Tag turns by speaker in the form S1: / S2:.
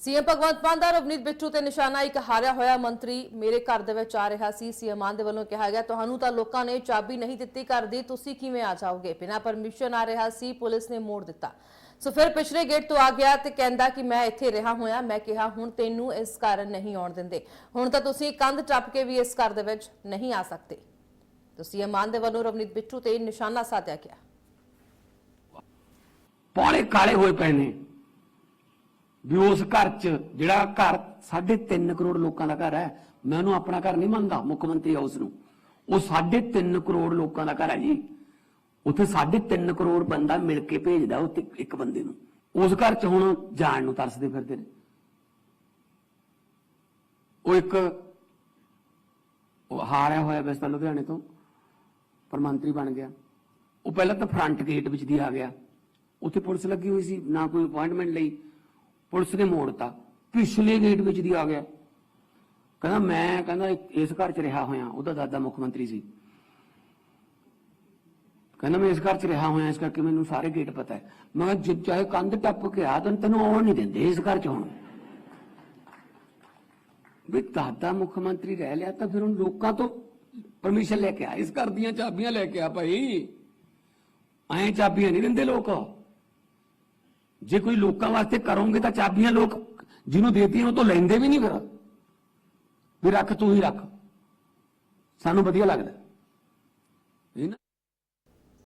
S1: CM Bhagwant Mann ਦਾ ਰਵਨੀਤ ਬਿੱਟੂ ਤੇ ਨਿਸ਼ਾਨਾ ਇੱਕ ਹਾਰਿਆ ਹੋਇਆ ਮੰਤਰੀ ਮੇਰੇ ਘਰ ਦੇ ਵਿੱਚ ਆ ਰਿਹਾ ਸੀ। ਸੀਐਮ ਮਾਨ ਦੇ ਵੱਲੋਂ ਕਿਹਾ ਗਿਆ, ਤੁਹਾਨੂੰ ਤਾਂ ਲੋਕਾਂ ਨੇ ਚਾਬੀ ਨਹੀਂ ਦਿੱਤੀ ਘਰ ਦੀ, ਤੁਸੀਂ ਕਿਵੇਂ ਆ ਜਾਓਗੇ? ਬਿਨਾਂ ਪਰਮਿਸ਼ਨ ਆ ਰਿਹਾ ਸੀ, ਪੁਲਿਸ ਨੇ ਮੋੜ ਦਿੱਤਾ। ਸੋ ਫਿਰ ਪਿਛਲੇ ਗੇਟ ਤੋਂ ਆ ਗਿਆ ਤੇ ਕਹਿੰਦਾ ਕਿ ਮੈਂ ਇੱਥੇ ਰਿਹਾ ਹੋਇਆ, ਮੈਂ ਕਿਹਾ, ਹੁਣ ਤੈਨੂੰ ਇਸ ਕਾਰਨ ਨਹੀਂ ਆਉਣ ਦਿੰਦੇ। ਹੁਣ ਤਾਂ ਤੁਸੀਂ ਕੰਧ ਟੱਪ ਕੇ ਵੀ ਇਸ ਘਰ ਦੇ ਵਿੱਚ ਨਹੀਂ ਆ ਸਕਦੇ। ਤਾਂ ਸੀਐਮ ਮਾਨ ਦੇ ਵੱਲੋਂ ਰਵਨੀਤ ਬਿੱਟੂ ਤੇ ਨਿਸ਼ਾਨਾ ਸਾਧਿਆ ਗਿਆ।
S2: ਪੌਣੇ ਕਾਲੇ ਹੋਏ ਪਏ ਨੇ। ਵੀ ਉਸ ਘਰ 'ਚ ਜਿਹੜਾ ਘਰ 3.5 ਕਰੋੜ ਲੋਕਾਂ ਦਾ ਘਰ ਹੈ, ਮੈਂ ਉਹਨੂੰ ਆਪਣਾ ਘਰ ਨਹੀਂ ਮੰਨਦਾ, ਮੁੱਖ ਮੰਤਰੀ ਹਾਊਸ ਨੂੰ। ਉਹ 3.5 ਕਰੋੜ ਲੋਕਾਂ ਦਾ ਘਰ ਹੈ ਜੀ। ਉੱਥੇ 3.5 ਕਰੋੜ ਬੰਦਾ ਮਿਲ ਕੇ ਭੇਜਦਾ ਉੱਥੇ ਇੱਕ ਬੰਦੇ ਨੂੰ। ਉਸ ਘਰ 'ਚ ਹੁਣ ਜਾਣ ਨੂੰ ਤਰਸਦੇ ਫਿਰਦੇ ਨੇ। ਉਹ ਇੱਕ ਉਹ ਹਾਰਿਆ ਹੋਇਆ ਵੈਸੇ ਲੁਧਿਆਣੇ ਤੋਂ, ਪਰ ਮੰਤਰੀ ਬਣ ਗਿਆ। ਉਹ ਪਹਿਲਾਂ ਤਾਂ ਫਰੰਟ ਗੇਟ ਵਿੱਚ ਦੀ ਆ ਗਿਆ। ਉੱਥੇ ਪੁਲਿਸ ਲੱਗੀ ਹੋਈ ਸੀ, ਨਾ ਕੋਈ ਅਪਾਇੰਟਮੈਂਟ ਲਈ। ਪੁਲਿਸ ਨੇ ਮੋੜਤਾ ਪਿਛਲੇ ਗੇਟ ਵਿੱਚ ਦੀ ਆ ਗਿਆ। ਕਹਿੰਦਾ, ਮੈਂ ਕਹਿੰਦਾ, ਇਸ ਘਰ 'ਚ ਰਿਹਾ ਹੋਇਆ। ਉਹਦਾ ਦਾਦਾ ਮੁੱਖ ਮੰਤਰੀ ਸੀ। ਕਹਿੰਦਾ, ਮੈਂ ਇਸ ਘਰ 'ਚ ਰਿਹਾ ਹੋਇਆ, ਇਸ ਕਰਕੇ ਮੈਨੂੰ ਸਾਰੇ ਗੇਟ ਪਤਾ ਹੈ। ਮੈਂ ਕਿਹਾ ਚਾਹੇ ਕੰਧ ਟੱਪ ਕੇ ਆ ਤਾਂ ਤੈਨੂੰ ਆਉਣ ਨਹੀਂ ਦਿੰਦੇ ਇਸ ਘਰ 'ਚ ਹੁਣ। ਵੀ ਦਾਦਾ ਮੁੱਖ ਮੰਤਰੀ ਰਹਿ ਲਿਆ ਤਾਂ ਫਿਰ ਹੁਣ ਲੋਕਾਂ ਤੋਂ ਪਰਮਿਸ਼ਨ ਲੈ ਕੇ ਆ। ਇਸ ਘਰ ਦੀਆਂ ਚਾਬੀਆਂ ਲੈ ਕੇ ਆ ਭਾਈ। ਐਂ ਚਾਬੀਆਂ ਨਹੀਂ ਦਿੰਦੇ ਲੋਕ। ਜੇ ਕੋਈ ਲੋਕਾਂ ਵਾਸਤੇ ਕਰੋਗੇ ਤਾਂ ਚਾਬੀਆਂ ਲੋਕ ਜਿਹਨੂੰ ਦੇਤੀਆਂ, ਉਹ ਤੋਂ ਲੈਂਦੇ ਵੀ ਨਹੀਂ ਫਿਰ। ਵੀ ਰੱਖ, ਤੂੰ ਹੀ ਰੱਖ। ਸਾਨੂੰ ਵਧੀਆ ਲੱਗਦਾ। ਇਹ ਨਾ